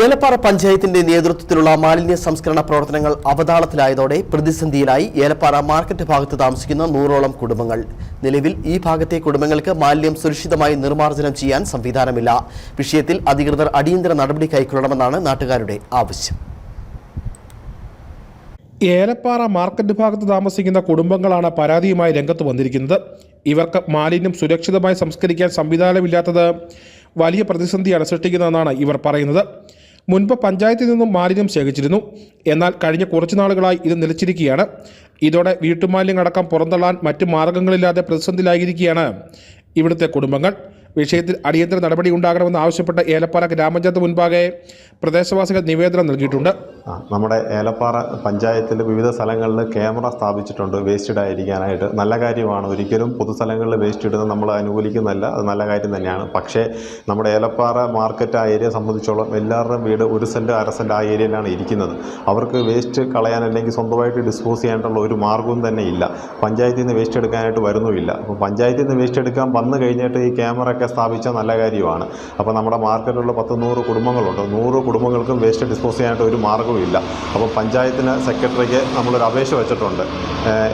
ഏലപ്പാറ പഞ്ചായത്തിന്റെ നേതൃത്വത്തിലുള്ള മാലിന്യ സംസ്കരണ പ്രവർത്തനങ്ങൾ അവതാളത്തിലായതോടെ പ്രതിസന്ധിയിലായി ഏലപ്പാറ മാർക്കറ്റ് ഭാഗത്ത് താമസിക്കുന്ന നൂറോളം കുടുംബങ്ങൾ. നിലവിൽ ഈ ഭാഗത്തെ കുടുംബങ്ങൾക്ക് മാലിന്യം സുരക്ഷിതമായി നിർമ്മാർജനം ചെയ്യാൻ സംവിധാനമില്ല. വിഷയത്തിൽ അധികൃതർ അടിയന്തര നടപടി കൈക്കൊള്ളണമെന്നാണ് നാട്ടുകാരുടെ ആവശ്യം. ഏലപ്പാറ മാർക്കറ്റ് ഭാഗത്ത് താമസിക്കുന്ന കുടുംബങ്ങളാണ് പരാതിയുമായി രംഗത്ത് വന്നിരിക്കുന്നത്. ഇവർക്ക് മാലിന്യം സുരക്ഷിതമായി സംസ്കരിക്കാൻ സംവിധാനമില്ലാത്തത് വലിയ പ്രതിസന്ധിയാണ് സൃഷ്ടിക്കുന്നതെന്നാണ് ഇവർ പറയുന്നത്. മുൻപ് പഞ്ചായത്തിൽ നിന്നും മാലിന്യം ശേഖരിച്ചിരുന്നു. എന്നാൽ കഴിഞ്ഞ കുറച്ചു നാളുകളായി ഇത് നിലച്ചിരിക്കുകയാണ്. ഇതോടെ വീട്ടുമാലിന്യം അടക്കം പുറന്തള്ളാൻ മറ്റ് മാർഗങ്ങളില്ലാതെ പ്രതിസന്ധിയിലായിരിക്കുകയാണ് ഇവിടുത്തെ കുടുംബങ്ങൾ. വിഷയത്തിൽ അടിയന്തര നടപടി ഉണ്ടാകണമെന്ന് ആവശ്യപ്പെട്ട ഏലപ്പാറ ഗ്രാമപഞ്ചായത്ത് മുൻപാകെ പ്രദേശവാസികൾ നിവേദനം നൽകിയിട്ടുണ്ട്. ആ, നമ്മുടെ ഏലപ്പാറ പഞ്ചായത്തിൽ വിവിധ സ്ഥലങ്ങളിൽ ക്യാമറ സ്ഥാപിച്ചിട്ടുണ്ട് വേസ്റ്റ് ഇടാതിരിക്കാനായിട്ട് നല്ല കാര്യമാണ്. ഒരിക്കലും പൊതുസ്ഥലങ്ങളിൽ വേസ്റ്റ് ഇടുന്നത് നമ്മൾ അനുകൂലിക്കുന്നതല്ല. അത് നല്ല കാര്യം തന്നെയാണ്. പക്ഷേ നമ്മുടെ ഏലപ്പാറ മാർക്കറ്റ് ആ ഏരിയ സംബന്ധിച്ചോളം എല്ലാവരുടെയും വീട് ഒരു സെന്റ് അര സെന്റ് ആ ഏരിയയിലാണ് ഇരിക്കുന്നത്. അവർക്ക് വേസ്റ്റ് കളയാൻ അല്ലെങ്കിൽ സ്വന്തമായിട്ട് ഡിസ്പോസ് ചെയ്യാനുള്ള ഒരു മാർഗവും തന്നെ ഇല്ല. പഞ്ചായത്തിൽ നിന്ന് വേസ്റ്റ് എടുക്കാനായിട്ട് വരുന്നുമില്ല. അപ്പോൾ പഞ്ചായത്തിൽ നിന്ന് വേസ്റ്റ് എടുക്കാൻ വന്നു കഴിഞ്ഞിട്ട് ഈ ക്യാമറ ഒക്കെ സ്ഥാപിച്ചാൽ നല്ല കാര്യമാണ്. അപ്പോൾ നമ്മുടെ മാർക്കറ്റിലുള്ള പത്ത് നൂറ് കുടുംബങ്ങളുണ്ട്. നൂറ് കുടുംബങ്ങൾക്കും വേസ്റ്റ് ഡിസ്പോസ് ചെയ്യാനായിട്ട് ഒരു മാർഗവും ഇല്ല അപ്പോൾ പഞ്ചായത്തിന് സെക്രട്ടറിക്ക് നമ്മളൊരു അപേക്ഷ വെച്ചിട്ടുണ്ട്.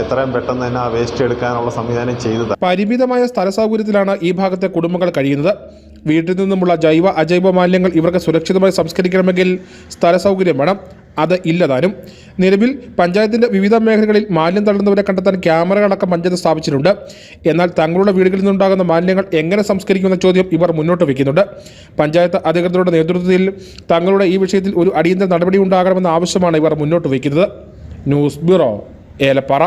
എത്രയും പെട്ടെന്ന് തന്നെ ആ വേസ്റ്റ് എടുക്കാനുള്ള സംവിധാനം ചെയ്തു പരിമിതമായ സ്ഥല സൗകര്യത്തിലാണ് ഈ ഭാഗത്തെ കുടുംബങ്ങൾ കഴിയുന്നത്. വീട്ടിൽ നിന്നുമുള്ള ജൈവ അജൈവ മാലിന്യങ്ങൾ ഇവർക്ക് സുരക്ഷിതമായി സംസ്കരിക്കണമെങ്കിൽ സ്ഥല സൗകര്യം വേണം. അത് ഇല്ലതാനും. നിലവിൽ പഞ്ചായത്തിന്റെ വിവിധ മേഖലകളിൽ മാലിന്യം തള്ളുന്നവരെ കണ്ടെത്താൻ ക്യാമറകളടക്കം പഞ്ചായത്ത് സ്ഥാപിച്ചിട്ടുണ്ട്. എന്നാൽ തങ്ങളുടെ വീടുകളിൽ നിന്നുണ്ടാകുന്ന മാലിന്യങ്ങൾ എങ്ങനെ സംസ്കരിക്കുമെന്ന ചോദ്യം ഇവർ മുന്നോട്ട് വയ്ക്കുന്നുണ്ട്. പഞ്ചായത്ത് അധികൃതരുടെ നേതൃത്വത്തിൽ തങ്ങളുടെ ഈ വിഷയത്തിൽ ഒരു അടിയന്തര നടപടി ഉണ്ടാകണമെന്ന ആവശ്യമാണ് ഇവർ മുന്നോട്ട് വയ്ക്കുന്നത്. News bureau Elappara.